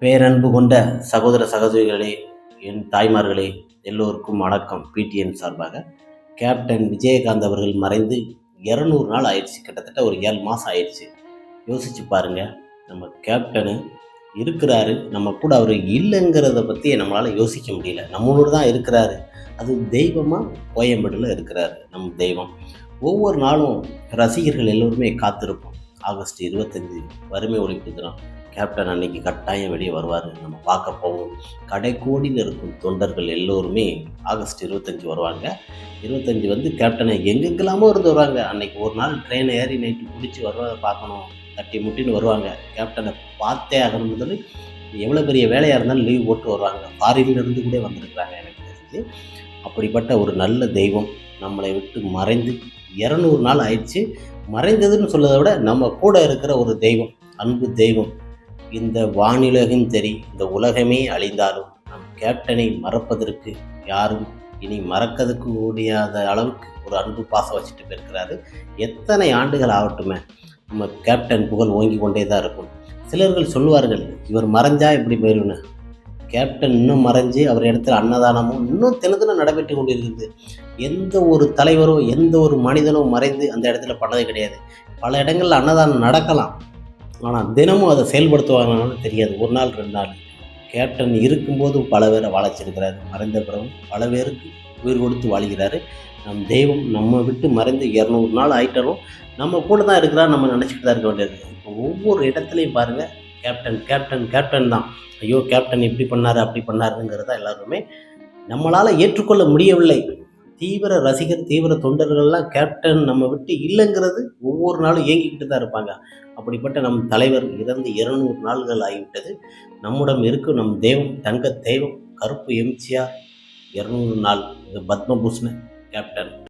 பேரன்பு கொண்ட சகோதர சகோதரிகளே என் தாய்மார்களே எல்லோருக்கும் வணக்கம். பிடிஎன் சார்பாக கேப்டன் விஜயகாந்த் அவர்கள் மறைந்து இரநூறு நாள் ஆயிடுச்சு. கிட்டத்தட்ட ஒரு ஏழு மாதம் ஆயிடுச்சு. யோசிச்சு பாருங்க நம்ம கேப்டனு இருக்கிறாரு நம்ம கூட அவர் இல்லைங்கிறத பற்றி நம்மளால் யோசிக்க முடியல. நம்மளோடு தான் இருக்கிறாரு. அது தெய்வமாக கோயம்பேடில் இருக்கிறாரு நம் தெய்வம். ஒவ்வொரு நாளும் ரசிகர்கள் எல்லோருமே காத்திருப்போம். ஆகஸ்ட் இருபத்தஞ்சி வறுமை ஒழிப்பு தினம். கேப்டன் அன்னைக்கு கட்டாயம் வெளியே வருவார். நம்ம பார்க்க போவோம். கடைக்கோடியில் இருக்கும் தொண்டர்கள் எல்லோருமே ஆகஸ்ட் இருபத்தஞ்சி வருவாங்க. இருபத்தஞ்சி வந்து கேப்டனை எங்கெங்கெல்லாமோ இருந்து வருவாங்க. அன்னைக்கு ஒரு நாள் ட்ரெயினை ஏறி நைட்டு பிடிச்சி வருவதை பார்க்கணும். தட்டி முட்டின்னு வருவாங்க. கேப்டனை பார்த்தே ஆகணும் முதல் எவ்வளோ பெரிய வேலையாக இருந்தாலும் லீவ் போட்டு வருவாங்க. ஃபாரின்லேருந்து கூட வந்திருக்கிறாங்க எனக்கு தெரிஞ்சு. அப்படிப்பட்ட ஒரு நல்ல தெய்வம் நம்மளை விட்டு மறைந்து இரநூறு நாள் ஆயிடுச்சு. மறைந்ததுன்னு சொல்றதை விட நம்ம கூட இருக்கிற ஒரு தெய்வம் அன்பு தெய்வம் இந்த வானிலகும் சரி இந்த உலகமே அழிந்தாலும் நம் கேப்டனை மறப்பதற்கு யாரும் இனி மறக்கிறதுக்கு முடியாத அளவுக்கு ஒரு அன்பு பாசம் வச்சுட்டு போயிருக்கிறாரு. எத்தனை ஆண்டுகள் ஆகட்டுமே நம்ம கேப்டன் புகழ் ஓங்கி கொண்டே தான் இருக்கும். சிலர்கள் சொல்லுவார்கள் இவர் மறைஞ்சா இப்படி போயிடுவேன்னு கேப்டன் இன்னும் மறைஞ்சு அவர் இடத்துல அன்னதானமும் இன்னும் தினத்தினம் நடைபெற்று கொண்டிருக்கிறது எந்த ஒரு தலைவரோ எந்த ஒரு மனிதனோ மறைந்து அந்த இடத்துல பண்ணது கிடையாது. பல இடங்களில் அன்னதானம் நடக்கலாம். ஆனால் தினமும் அதை செயல்படுத்துவாங்கன்னு தெரியாது. ஒரு நாள் ரெண்டு நாள். கேப்டன் இருக்கும்போதும் பல பேரை வாழச்சிருக்கிறாரு. மறைந்த பிறகும் பல பேருக்கு உயிர் கொடுத்து வாழ்கிறாரு. நம் தெய்வம் நம்ம விட்டு மறைந்து இரநூறு நாள் ஆயிட்டாலும் நம்ம கூட தான் இருக்கிறார் நம்ம நினச்சிக்கிட்டு தான் இருக்க வேண்டியது. இப்போ ஒவ்வொரு இடத்துலையும் பாருங்கள் கேப்டன் கேப்டன் கேப்டன் தான். ஐயோ கேப்டன் இப்படி பண்ணார் அப்படி பண்ணாருங்கிறத எல்லாருமே நம்மளால் ஏற்றுக்கொள்ள முடியவில்லை. தீவிர ரசிகர் தீவிர தொண்டர்கள்லாம் கேப்டன் நம்ம விட்டு இல்லைங்கிறது ஒவ்வொரு நாளும் இயங்கிக்கிட்டு தான் இருப்பாங்க. அப்படிப்பட்ட நம் தலைவர் இறந்து இருநூறு நாள்கள் ஆகிவிட்டது. நம்முடன் இருக்கும் நம் தெய்வம் தங்க தெய்வம் கருப்பு எம்ஜிஆர் இரநூறு நாள் இது பத்மபூஷண கேப்டன்.